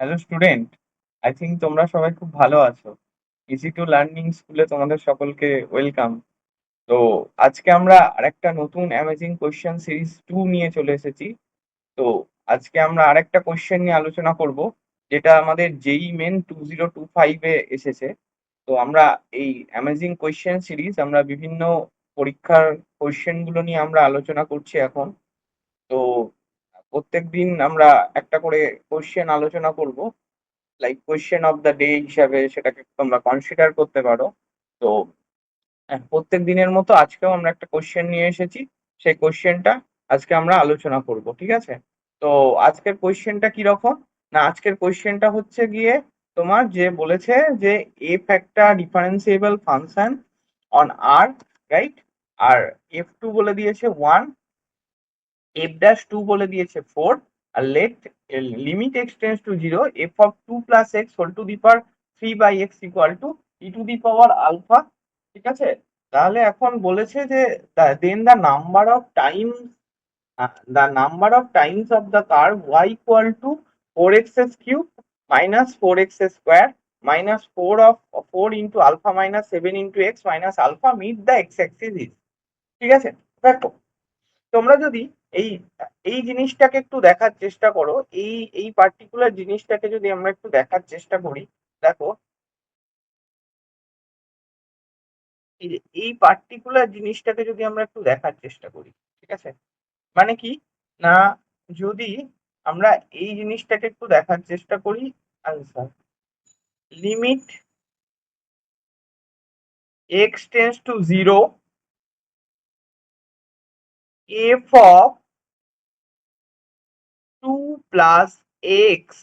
Hello student I think তোমরা সবাই খুব ভালো আছো। ইজি টু লার্নিং স্কুলে তোমাদের সকলকে ওয়েলকাম তো আজকে আমরা আরেকটা নতুন অ্যামেজিং কোয়েশ্চেন সিরিজ টু নিয়ে চলে এসেছি। তো আজকে আমরা আরেকটা কোয়েশ্চেন নিয়ে আলোচনা করব, যেটা আমাদের JEE main two zero two ফাইভে এসেছে। তো আমরা এই অ্যামেজিং কোয়েশ্চেন সিরিজ আমরা বিভিন্ন পরীক্ষার কোয়েশ্চেনগুলো নিয়ে আমরা আলোচনা করছি এখন। তো প্রত্যেক দিন আমরা একটা করে কোয়েশ্চেন আলোচনা করব। Like question of the day হিসাবে সেটাকে তোমরা কনসিডার করতে পারো। তো প্রত্যেক দিনের মতো আজকেও আমরা একটা কোয়েশ্চেন নিয়ে এসেছি। সেই কোয়েশ্চেনটা আজকে আমরা আলোচনা করব, ঠিক আছে? তো, আজকের কোয়েশ্চেনটা কি রকম না, আজকের কোয়েশ্চেনটা হচ্ছে গিয়ে তোমার যে বলেছে যে এফ একটা differentiable function on R right R F two বলে দিয়েছে ওয়ান এফ ড্যাশ টু বলে দিয়েছে four R let limit X tends to zero F of two plus X whole to the power three by X equal to E to the power alpha ঠিক আছে? তাহলে এখন বলেছে যে then the number of time the number of times of the curve Y equal to four X S cube minus four X square minus four of four into alpha minus seven into X minus alpha meet the X axis ঠিক আছে? দেখো, তোমরা যদি এই এই জিনিসটাকে একটু দেখার চেষ্টা করো। এই এই পার্টিকুলার জিনিসটাকে যদি আমরা একটু দেখার চেষ্টা করি, দেখো। এই পার্টিকুলার জিনিসটাকে যদি আমরা একটু দেখার চেষ্টা করি, ঠিক আছে? মানে কি? না, যদি আমরা এই জিনিসটাকে একটু দেখার চেষ্টা করি answer limit X tends to zero F of two plus X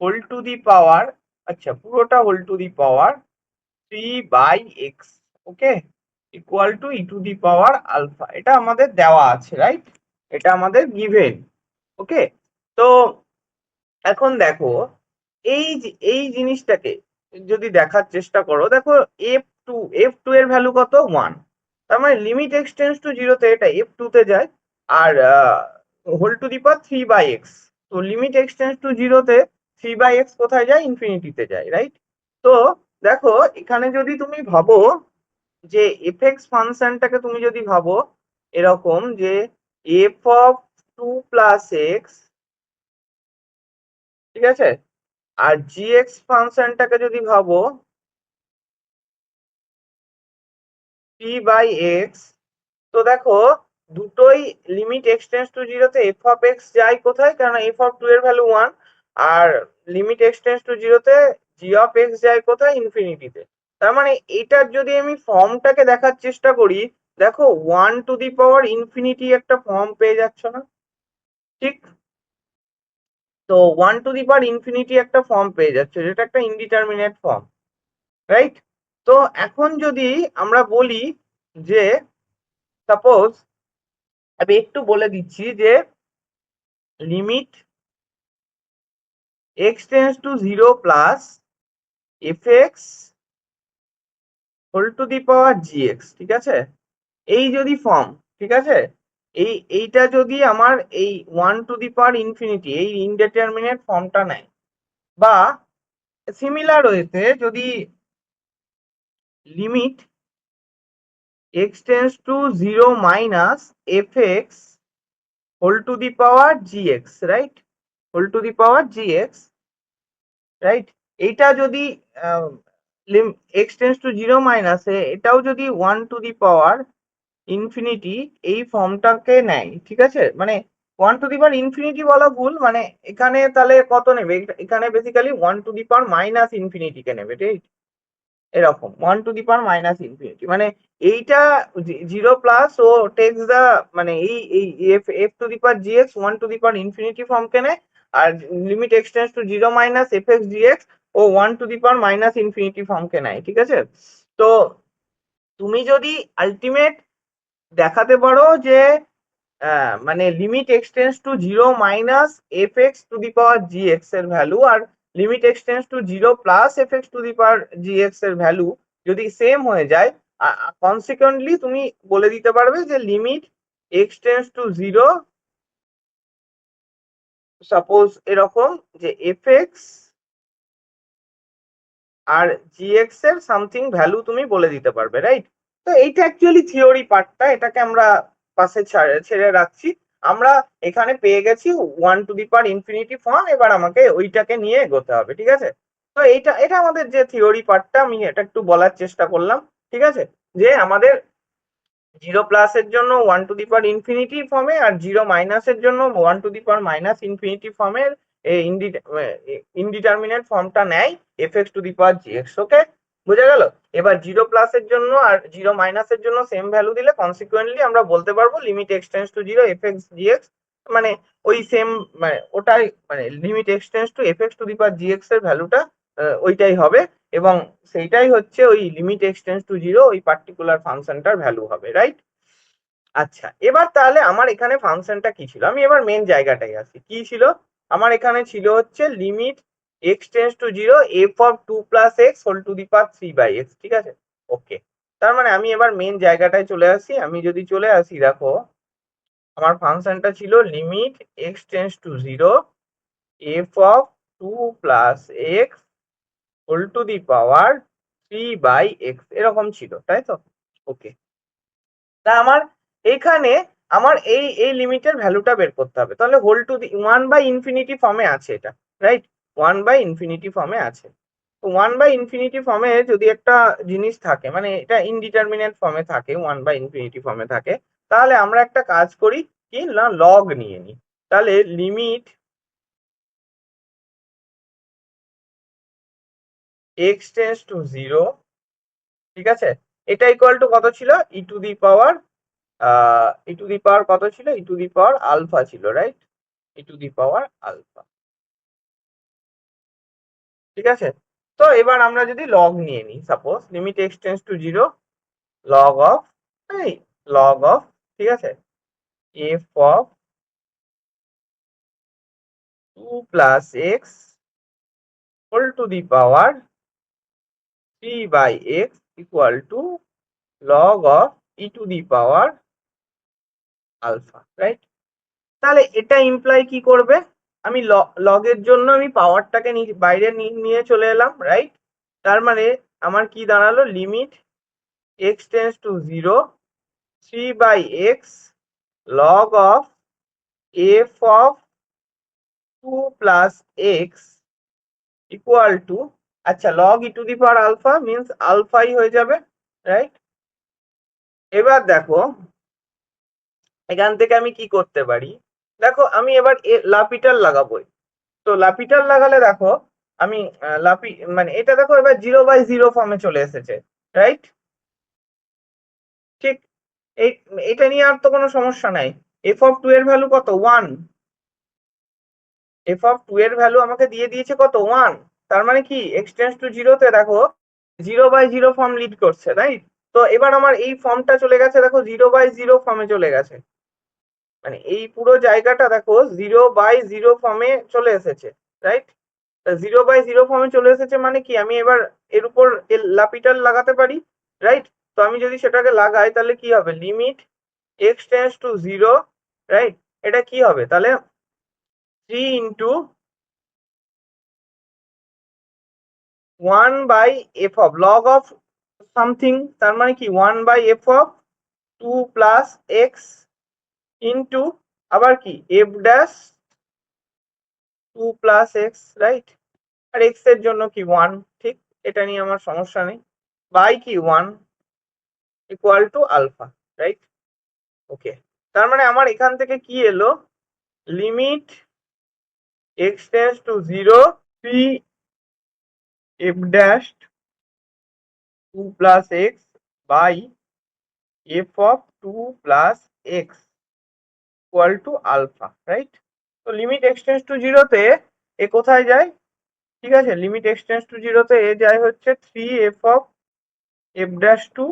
whole to the power আচ্ছা পুরোটা whole to the power three by X okay equal to E to the power alpha এটা আমাদের দেওয়া আছে রাইট এটা আমাদের given ওকে তো এখন দেখো, এই এই জিনিসটাকে যদি দেখার চেষ্টা করো, দেখো এফ টু এফ টু এর ভ্যালু কত? ওয়ান তার মানে লিমিট এক্সটেন্স টু জিরোতে এটা এফ টু তে যায়, আর whole to the power three by X তো লিমিট এক্সটেন্স টু জিরোতে থ্রি বাই এক্স কোথায় যায়? ইনফিনিটিতে যায় রাইট তো দেখো, এখানে যদি তুমি ভাবো যে এফ এক্স ফাংশনটাকে তুমি যদি ভাবো এরকম যে F of two plus X ঠিক আছে? আর জি এক্স ফাংশনটাকে যদি ভাবো টি বাই এক্স তো দেখো দুটোই লিমিট এক্সটেন্স টু জিরোতে এফ অফ এক্স যায় কোথায়? কারণ এফ অফ টু এর ভ্যালু ওয়ান আর লিমিট এক্সটেন্স টু জিরোতে জি অফ এক্স যায় কোথায়? ইনফিনিটিতে তার মানে এটার যদি আমি ফর্মটাকে দেখার চেষ্টা করি, দেখো one to the power infinity একটা ফর্ম পেয়ে যাচ্ছ না? ঠিক? তো one to the power infinity একটা ফর্ম পেয়ে যাচ্ছে, যেটা একটা ইনডিটারমিনেট ফর্ম রাইট তো এখন যদি আমরা বলি যে সাপোজ আমি একটু বলে দিচ্ছি যে limit tends to zero plus F X whole to the power G X ঠিক আছে? এই যদি ফর্ম ঠিক আছে? এই, এইটা যদি আমার এই one to the power infinity এই ইনডিটারমিনেট ফর্মটা নেয় বা সিমিলার ওয়েতে যদি limit X tends to zero minus F X whole to the power G X right whole to the power G X right এইটা যদি এক্স টেন্স টু জিরো মাইনাসে এটাও যদি one to the power infinity এই ফর্মটাকে নেয়, ঠিক আছে? মানে one to the power infinity বলা ভুল মানে এখানে তাহলে কত নেবে? এখানে basically one to the power minus ইনফিনিটিকে নেবে ঠিক এরকম one to the power minus infinity মানে এইটা জিরো প্লাস ও টেক্স দা মানে এই এই F F to the power G X one to the power infinity form কেনে, আর limit X tends to zero minus F X G X O one to the power minus infinity ফর্মকে নেয় ঠিক আছে? তো তুমি যদি আলটিমেট দেখাতে পারো যে মানে limit X tends to zero minus F X to the power G এক্সের value R limit X tends to zero plus F X to the power G এক্সের ভ্যালু যদি সেম হয়ে যায় কনসিকুয়েন্টলি তুমি বলে দিতে পারবে যে limit x tends to zero suppose এরকম যে এফ এক্স আর জিএক্স এর সামথিং ভ্যালু তুমি বলে দিতে পারবে রাইট তো এইটা অ্যাকচুয়ালি থিওরি পার্টটা এটাকে আমরা পাশে ছেড়ে রাখছি। আমরা এখানে পেয়ে গেছি one to the power infinity form এবার আমাকে ওইটাকে নিয়ে এগোতে হবে, ঠিক আছে? তো এইটা, এটা আমাদের যে থিওরি পার্টটা আমি এটা একটু বলার চেষ্টা করলাম, ঠিক আছে? যে আমাদের জিরো প্লাসের জন্য one to the power infinity ফর্মে আর জিরো মাইনাসের জন্য one to the power minus infinity ফর্মের ইনডিটারমিনেট ফর্মটা নেয় F X to the power G X okay বুঝা গেল? এবার জিরো প্লাসের জন্য আর জিরো মাইনাসের জন্য সেম ভ্যালু দিলে কনসিকুয়েন্টলি আমরা বলতে পারব limit X tends to zero F X G X মানে ওই সেম মানে ওটাই মানে limit X tends to F X to the power G এক্সের ভ্যালুটা ওইটাই হবে এবং সেইটাই হচ্ছে ওই limit X tends to zero ওই পার্টিকুলার ফাংশনটার ভ্যালু হবে রাইট আচ্ছা এবার তাহলে আমার এখানে ফাংশনটা কি ছিল? আমি এবার মেন জায়গাটায় আসি। কি ছিল? আমার এখানে ছিল হচ্ছে limit X tends to zero F of two plus X whole to the power three by X ঠিক আছে? ওকে তার মানে আমি এবার মেন জায়গাটায় চলে আসি, আমি যদি চলে আসি, দেখো, আমার ফাংশনটা ছিল limit X tends to zero F of two plus X whole to the power three by X এরকম ছিল, তাই তো? ওকে তা আমার এখানে আমার এই এই লিমিটের ভ্যালুটা বের করতে হবে, তাহলে whole to the one by infinity ফর্মে আছে এটা রাইট ওয়ান বাই ইনফিনিটি ফর্মে আছে। তো ওয়ান বাই ইনফিনিটি ফর্মে যদি একটা জিনিস থাকে মানে এটা ইনডিটারমিনেট ফর্মে থাকে ওয়ান বাই ইনফিনিটি ফর্মে থাকে, তাহলে আমরা একটা কাজ করি কি? না লগ নিয়ে নিই। তাহলে limit X tends to zero ঠিক আছে? এটা ইকুয়াল টু কত ছিল? ই to the power E to the power কত ছিল? E to the power alpha ছিল right E to the power alpha ঠিক আছে? তো এবার আমরা যদি লগ নিয়ে নিই suppose limit X tends to zero log of এই লগ অফ ঠিক আছে? F of two plus X whole to the power three by X equal to log of E to the power alpha right তাহলে এটা imply কি করবে? আমি লগের জন্য আমি পাওয়ারটাকে বাইরে নিয়ে চলে এলাম রাইট তার মানে আমার কি দাঁড়াল? Limit X tends to zero three by X log of F of two plus X equal to আচ্ছা log E to the power alpha means আলফাই হয়ে যাবে রাইট এবার দেখো, এখান থেকে আমি কি করতে পারি? দেখো, আমি এবার লাপিটাল লাগাবো তো লাপিটাল লাগালে দেখো, আমি লাপি মানে এটা দেখো এবার জিরো বাই জিরো ফর্মে চলে এসেছে রাইট ঠিক? এই, এটা নিয়ে আর তো কোনো সমস্যা নাই। এফ অফ টু এর ভ্যালু কত? ওয়ান এফ অফ টু এর ভ্যালু আমাকে দিয়ে দিয়েছে কত? ওয়ান তার মানে কি? এক্সটেন্স টু জিরোতে দেখো zero by zero form lead করছে রাইট তো এবার আমার এই ফর্মটা চলে গেছে, দেখো জিরো বাই জিরো ফর্মে চলে গেছে। মানে এই পুরো জায়গাটা দেখো জিরো বাই জিরো ফর্মে চলে এসেছে রাইট জিরো বাই জিরো ফর্মে চলে এসেছে মানে কি? আমি এবার এর উপর লাপিটাল লাগাতে পারি রাইট তো আমি যদি সেটাকে লাগাই তাহলে কি হবে? Limit X tends to zero right এটা কি হবে? তাহলে three into one by F of log of something তার মানে কি? One by F of two plus X into আবার কি? F dash two plus X right আর এক্সের জন্য কি ওয়ান ঠিক, এটা নিয়ে আমার সমস্যা নেই। বাই কি one equal to alpha right okay তার মানে আমার এখান থেকে কি এলো? Limit x tends to zero three f dash two plus x by f of two plus x equal to alpha right তো লিমিট এক্সটেন্স টু জিরোতে এ কোথায় যায়? ঠিক আছে লিমিট এক্সটেন্স টু জিরোতে এ যায় হচ্ছে three f of f dash two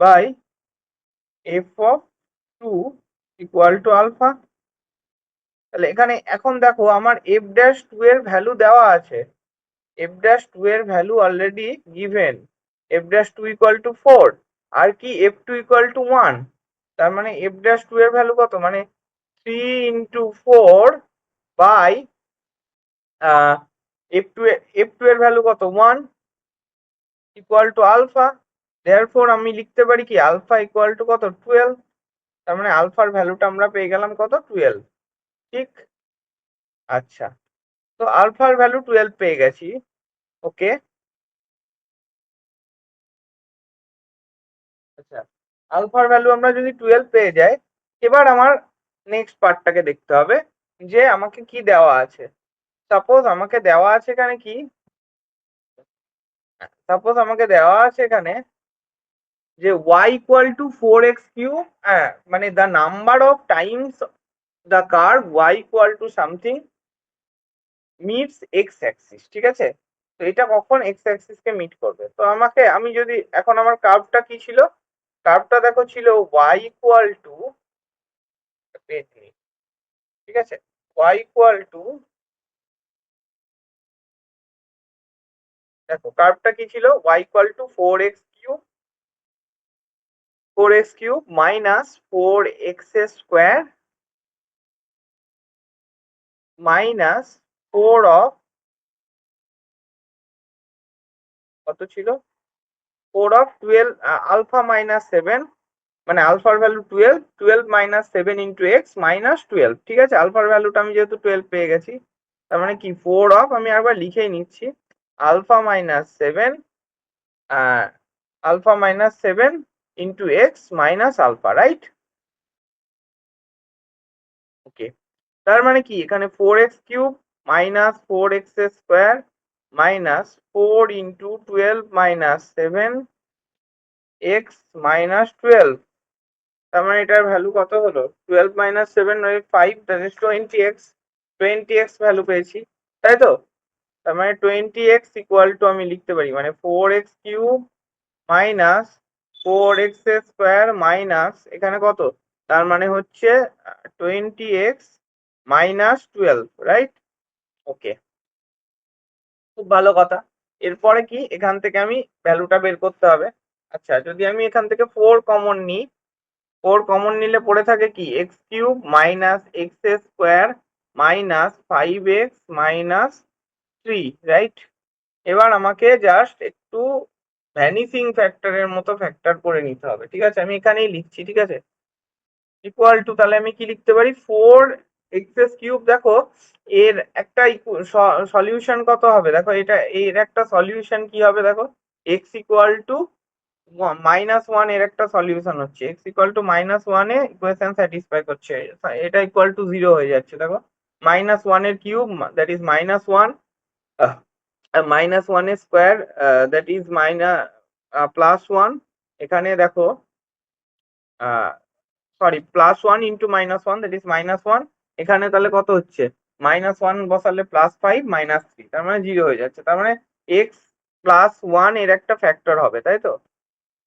by f of two equal to alpha তাহলে এখানে এখন দেখো আমার এফ ড্যাশ টু এর ভ্যালু দেওয়া আছে। এফ ড্যাশ টু এর value already given f dash two equal to four আর কি f two equal to one তার মানে এফ ড্যাশ টু এর ভ্যালু কত? মানে three into four by f two f two এর ভ্যালু কত? One equal to alpha therefore আমি লিখতে পারি কি? আলফা ইকুয়াল টু কত? টুয়েলভ তার মানে আলফার ভ্যালুটা আমরা পেয়ে গেলাম কত? টুয়েলভ ঠিক? আচ্ছা তো আলফার ভ্যালু টুয়েলভ পেয়ে গেছি ওকে আলফার ভ্যালু আমরা যদি টুয়েলভ পেয়ে যাই, এবার আমার নেক্সট পার্টটাকে দেখতে হবে যে আমাকে কি দেওয়া আছে। সাপোজ আমাকে দেওয়া আছে এখানে কি? সাপোজ আমাকে দেওয়া আছে এখানে যে y equal to four x cube হ্যাঁ মানে the number of times the curve y equal to something meets x axis ঠিক আছে? তো এটা কখন এক্স অ্যাক্সিস কে মিট করবে? তো আমাকে, আমি যদি, এখন আমার কার্ভটা কি ছিল? কার্ভটা দেখো ছিল y ইকুয়াল টু ঠিক আছে? y ইকুয়াল টু দেখো কার্ভটা কি ছিল? y equal to four x cube four x cube minus four x square minus four of কত ছিল? Four of twelve alpha minus seven মানে আলফার value twelve twelve minus seven into x minus twelve ঠিক আছে? আলফার ভ্যালুটা আমি যেহেতু টুয়েলভ পেয়ে গেছি, তার মানে কি? ফোর অফ আমি একবার লিখেই নিচ্ছি alpha minus seven alpha minus seven into x minus alpha right okay তার মানে কি? এখানে four x cube minus four x square minus four into twelve minus seven x minus twelve তার মানে এটার ভ্যালু কত হলো? টুয়েলভ মাইনাস সেভেন ওই five twenty x twenty x value পেয়েছি, তাই তো? তার মানে টোয়েন্টি এক্স ইকুয়াল টু আমি লিখতে পারি মানে four x cube minus four x square minus এখানে কত? তার মানে হচ্ছে twenty x minus twelve right okay খুব ভালো কথা। এরপরে কি? এখান থেকে আমি ভ্যালুটা বের করতে হবে। আচ্ছা যদি আমি এখান থেকে ফোর কমন নিই ফোর কমন নিলে পড়ে থাকে কি? X cube minus x square minus five x minus three right এবার আমাকে জাস্ট একটু ভ্যানিসিং ফ্যাক্টরের মতো ফ্যাক্টর করে নিতে হবে, ঠিক আছে? আমি এখানেই লিখছি, ঠিক আছে? ইকুয়াল টু তাহলে আমি কি লিখতে পারি? ফোর এক্স কিউব দেখো, এর একটা সলিউশন কত হবে? দেখো, এটা, এর একটা সলিউশন কি হবে? দেখো এক্স ইকুয়াল টু মাইনাস ওয়ানের একটা সলিউশন হচ্ছে। X equal to minus one A equation satisfy করছে। এটা ইকুয়াল টু জিরো হয়ে যাচ্ছে, দেখো। মাইনাস ওয়ানের cube that is minus one minus ওয়ানের square that is minus plus one এখানে দেখো sorry plus one into minus one that is minus one এখানে তাহলে কত হচ্ছে? মাইনাস ওয়ান বসালে প্লাস ফাইভ মাইনাস থ্রি তার মানে জিরো হয়ে যাচ্ছে। তার মানে এক্স প্লাস ওয়ানের একটা ফ্যাক্টর হবে, তাই তো?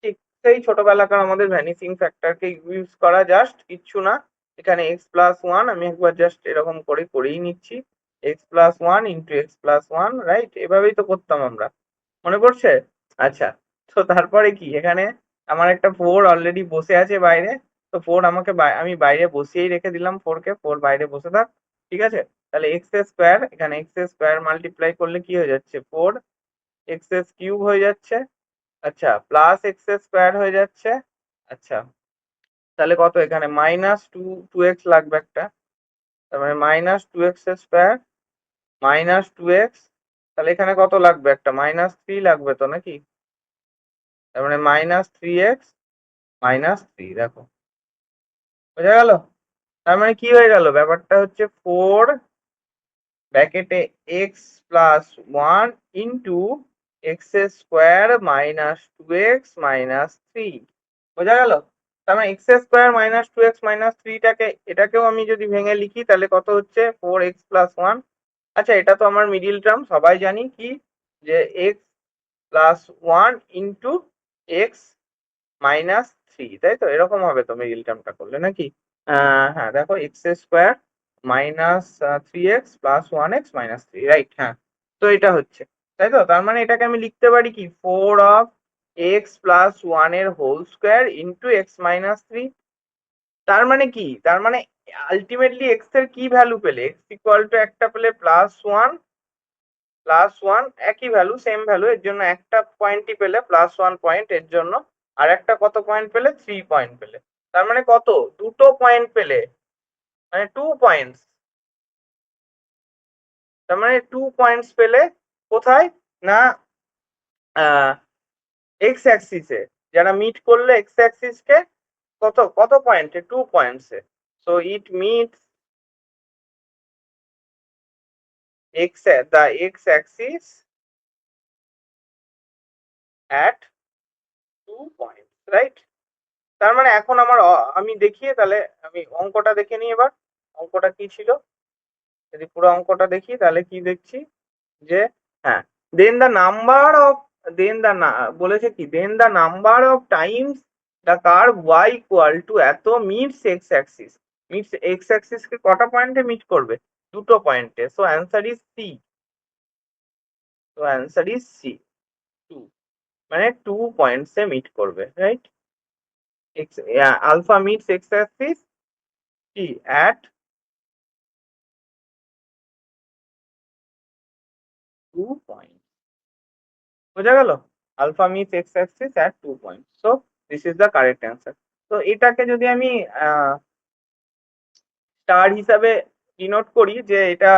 ঠিক সেই ছোটবেলাকার আমাদের ভ্যানিসিং ফ্যাক্টরকে ইউজ করা জাস্ট কিচ্ছু না। এখানে এক্স প্লাস ওয়ান আমি একবার জাস্ট এরকম করে করেই নিচ্ছি। X plus one into x plus one right এভাবেই তো করতাম আমরা। মনে পড়ছে? আচ্ছা তো তারপরে কি? এখানে আমার একটা ফোর অলরেডি বসে আছে বাইরে। তো ফোর আমাকে আমি বাইরে বসিয়েই রেখে দিলাম ফোর কে ফোর বাইরে বসে থাক, ঠিক আছে? তাহলে এক্স স্কোয়ার এখানে এক্স স্কোয়ার মাল্টিপ্লাই করলে কি হয়ে যাচ্ছে? ফোর এক্স এস কিউব হয়ে যাচ্ছে আচ্ছা প্লাস এক্স স্কোয়ার হয়ে যাচ্ছে আচ্ছা। তাহলে কত? এখানে মাইনাস টু টু এক্স লাগবে একটা। তার মানে minus two x square minus two x তাহলে এখানে কত লাগবে একটা? মাইনাস থ্রি লাগবে তো নাকি? তার মানে minus three x minus three দেখো। বোঝা গেল? তার মানে কি হয়ে গেল? ব্যাপারটা হচ্ছে four ব্যাকেটে x plus one into x square minus two x minus three বোঝা গেল? তার মানে x square minus two x minus থ্রিটাকে এটাকেও আমি যদি ভেঙে লিখি, তাহলে কত হচ্ছে? ফোর এক্স প্লাস ওয়ান আচ্ছা এটা তো আমার মিডিল টার্ম সবাই জানি কি? যে x plus one into x minus three তাই তো এরকম হবে তো মিডিল টার্মটা করলে, নাকি? হ্যাঁ দেখো x square minus three x plus one x minus three right হ্যাঁ তো এটা হচ্ছে তাই তো তার মানে এটাকে আমি লিখতে পারি কি? ফোর অফ এক্স প্লাস ওয়ানের whole square into x minus three তার মানে কি? তার মানে আলটিমেটলি এক্সের কি ভ্যালু পেলে? এক্স ইকুয়াল টু একটা পেলে প্লাস ওয়ান প্লাস ওয়ান একই ভ্যালু সেম ভ্যালু এর জন্য একটা পয়েন্টই পেলে প্লাস ওয়ান পয়েন্ট এর জন্য আর একটা কত পয়েন্ট পেলে? থ্রি পয়েন্ট পেলে। তার মানে কত? দুটো পয়েন্ট পেলে। মানে টু পয়েন্টস তার মানে টু পয়েন্টস পেলে কোথায়? না এক্স অ্যাক্সিসে যারা মিট করলে এক্স অ্যাক্সিসকে কত? কত পয়েন্টে two পয়েন্টসে so it meets x, the x axis at points, right? তার মানে এখন আমার আমি দেখিয়ে তাহলে আমি অঙ্কটা দেখে নিই এবার। অঙ্কটা কি ছিল? যদি পুরো অঙ্কটা দেখি তাহলে কি দেখছি? যে হ্যাঁ then the number of then the বলেছে কি? Then the number of times the curve y equal to এত meets x axis meets x axis কে কটা পয়েন্টে মিট করবে? দুটো পয়েন্টে। সো অ্যান্সার ইজ সি তো অ্যান্সার ইজ সি মানে টু পয়েন্টসে মিট করবে right alpha meets x axis কি অ্যাট টু পয়েন্ট বোঝা গেল? Alpha meets x axis at two point so this is the correct answer তো এটাকে যদি আমি স্টার হিসাবে ডিনোট করি যে এটা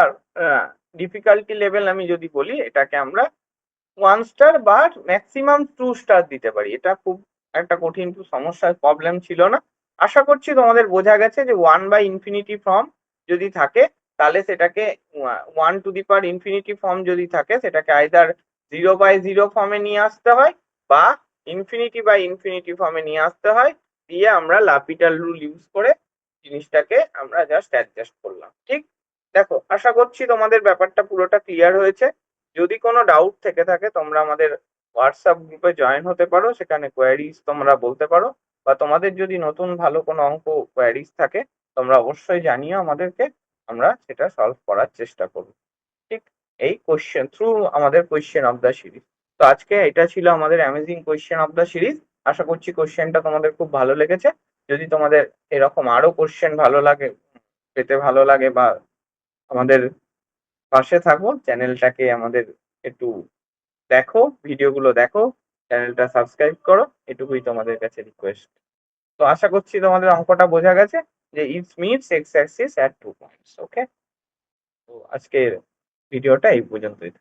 ডিফিকাল্টি লেভেল আমি যদি বলি, এটাকে আমরা ওয়ান স্টার বা ম্যাক্সিমাম টু স্টার দিতে পারি। এটা খুব একটা কঠিন সমস্যার প্রবলেম ছিল না। আশা করছি তোমাদের বোঝা গেছে যে ওয়ান বাই ইনফিনিটি ফর্ম যদি থাকে, তাহলে সেটাকে one to the power infinity form যদি থাকে, সেটাকে আইদার জিরো বাই জিরো ফর্মে নিয়ে আসতে হয় বা ইনফিনিটি বাই ইনফিনিটি ফর্মে নিয়ে আসতে হয়, দিয়ে আমরা লাপিটাল রুল ইউজ করে জিনিসটাকে আমরা জাস্ট অ্যাডজাস্ট করলাম। ঠিক? দেখো, আশা করছি তোমাদের ব্যাপারটা পুরোটা ক্লিয়ার হয়েছে। যদি কোনো ডাউট থেকে থাকে, তোমরা আমাদের হোয়াটসঅ্যাপ গ্রুপে জয়েন হতে পারো। সেখানে কোয়ারিজ তোমরা বলতে পারো। বা তোমাদের যদি নতুন ভালো কোনো অঙ্ক কোয়ারিজ থাকে, তোমরা অবশ্যই জানিও আমাদেরকে। আমরা সেটা সলভ করার চেষ্টা করব। ঠিক এই কোশ্চেন থ্রু আমাদের কোয়েশ্চেন অফ দ্য সিরিজ তো আজকে এটা ছিল আমাদের amazing question of the series আশা করছি কোশ্চেনটা তোমাদের খুব ভালো লেগেছে। যদি তোমাদের এরকম আরও কোশ্চেন ভালো লাগে, পেতে ভালো লাগে বা আমাদের পাশে থাকো, চ্যানেলটাকে আমাদের একটু দেখো, ভিডিওগুলো দেখো, চ্যানেলটা সাবস্ক্রাইব করো, এটুকুই তোমাদের কাছে রিকোয়েস্ট তো আশা করছি তোমাদের অঙ্কটা বোঝা গেছে, যে it's meets x axis at two points okay তো আজকের ভিডিওটা এই পর্যন্তই।